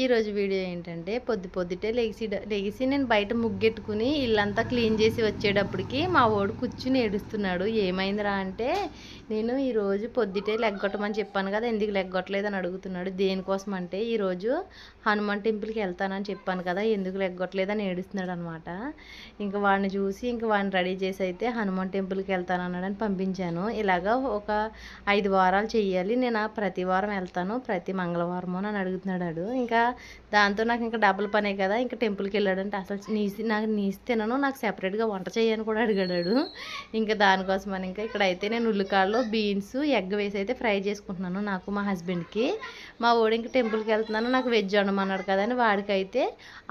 ఈరోజు వీడియో ఏంటంటే పొద్దు పొద్దుటే లెగిసి లెగిసి నేను బయట ముగ్గెట్టుకుని ఇల్లంతా క్లీన్ చేసి వచ్చేటప్పటికి మా వాడు కూర్చుని ఏడుస్తున్నాడు. ఏమైందిరా అంటే నేను ఈరోజు పొద్దుటే లెగ్గొట్టమని చెప్పాను కదా ఎందుకు లెగ్గొట్టలేదని అడుగుతున్నాడు. దేనికోసం అంటే ఈరోజు హనుమాన్ టెంపుల్కి వెళ్తానని చెప్పాను కదా ఎందుకు లెగ్గొట్టలేదని ఏడుస్తున్నాడు అనమాట ఇంకా వాడిని చూసి ఇంకా వాడిని రెడీ చేసి అయితే హనుమాన్ టెంపుల్కి వెళ్తానన్నాడని పంపించాను. ఇలాగా ఒక ఐదు వారాలు చేయాలి నేను ఆ ప్రతి వారం వెళ్తాను ప్రతి మంగళవారము అని అడుగుతున్నాడు ఇంకా ఇంకా దాంతో నాకు ఇంకా డబుల్ పనే కదా ఇంకా టెంపుల్కి వెళ్ళాడంటే అసలు నీసి నాకు నీసి తినను నాకు సెపరేట్గా వంట చేయని కూడా అడిగాడు ఇంకా దానికోసం అని ఇంకా ఇక్కడైతే నేను ఉల్లికాడలో బీన్స్ ఎగ్ వేసి అయితే ఫ్రై చేసుకుంటున్నాను నాకు మా హస్బెండ్కి. మా ఓడి ఇంకా టెంపుల్కి వెళ్తున్నాను నాకు వెజ్ వండమన్నాడు కదా అని వాడికైతే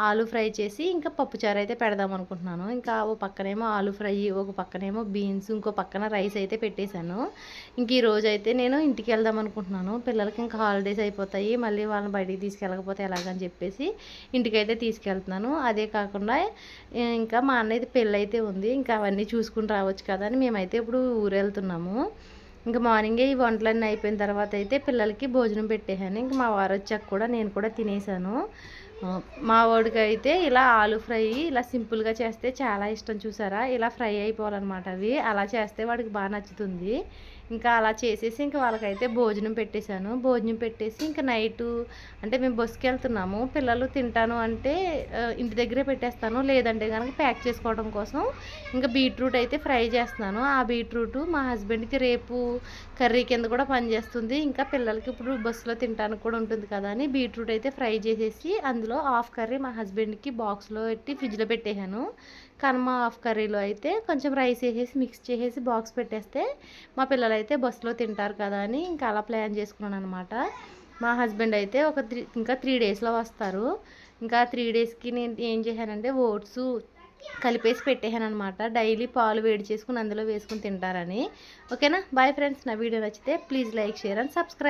ఆలు ఫ్రై చేసి ఇంకా పప్పుచారు అయితే పెడదాం అనుకుంటున్నాను. ఇంకా ఓ పక్కనేమో ఆలు ఫ్రై ఒక పక్కనేమో బీన్స్ ఇంకో పక్కన రైస్ అయితే పెట్టేశాను. ఇంక ఈ రోజు అయితే నేను ఇంటికి వెళ్దాం అనుకుంటున్నాను. పిల్లలకి ఇంకా హాలిడేస్ అయిపోతాయి మళ్ళీ వాళ్ళని బయటికి తీసుకెళ్ళకపోతే ఎలాగని చెప్పేసి ఇంటికైతే తీసుకెళ్తున్నాను. అదే కాకుండా ఇంకా మా అన్నయ్య పెళ్ళి అయితే ఉంది. ఇంకా అవన్నీ చూసుకుని రావచ్చు కదా అని మేమైతే ఇప్పుడు ఊరు వెళ్తున్నాము ఇంకా మార్నింగే ఈ వంటలన్నీ అయిపోయిన తర్వాత అయితే పిల్లలకి భోజనం పెట్టేశాను. ఇంకా మా వారు వచ్చాక కూడా నేను కూడా తినేసాను మా వాడికైతే ఇలా ఆలు ఫ్రై ఇలా సింపుల్గా చేస్తే చాలా ఇష్టం చూసారా? ఇలా ఫ్రై అయిపోవాలన్నమాట అవి. అలా చేస్తే వాడికి బాగా నచ్చుతుంది. ఇంకా అలా చేసేసి ఇంకా వాళ్ళకైతే భోజనం పెట్టేశాను. భోజనం పెట్టేసి ఇంకా నైటు అంటే మేము బస్సుకి వెళ్తున్నాము. పిల్లలు తింటాను అంటే ఇంటి దగ్గరే పెట్టేస్తాను. లేదంటే కనుక ప్యాక్ చేసుకోవడం కోసం ఇంకా బీట్రూట్ అయితే ఫ్రై చేస్తున్నాను. ఆ బీట్రూట్ మా హస్బెండ్కి రేపు కర్రీ కింద కూడా పనిచేస్తుంది. ఇంకా పిల్లలకి ఇప్పుడు బస్సులో తింటానికి కూడా ఉంటుంది కదా అని బీట్రూట్ అయితే ఫ్రై చేసేసి అందులో హాఫ్ కర్రీ మా హస్బెండ్కి బాక్స్లో పెట్టి ఫ్రిడ్జ్లో పెట్టేశాను. కనుమ హాఫ్ కర్రీలో అయితే కొంచెం రైస్ వేసేసి మిక్స్ చేసేసి బాక్స్ పెట్టేస్తే మా పిల్లలు అయితే బస్సులో తింటారు కదా అని ఇంకా అలా ప్లాన్ చేసుకున్నాను అనమాట మా హస్బెండ్ అయితే ఒక త్రీ ఇంకా త్రీ డేస్లో వస్తారు. ఇంకా త్రీ డేస్కి నేను ఏం చేశానంటే ఓట్స్ కలిపేసి పెట్టేశాను అనమాట డైలీ పాలు వేడి చేసుకుని అందులో వేసుకుని తింటారని. ఓకేనా? Bye friends. నా వీడియో నచ్చితే please like share and subscribe.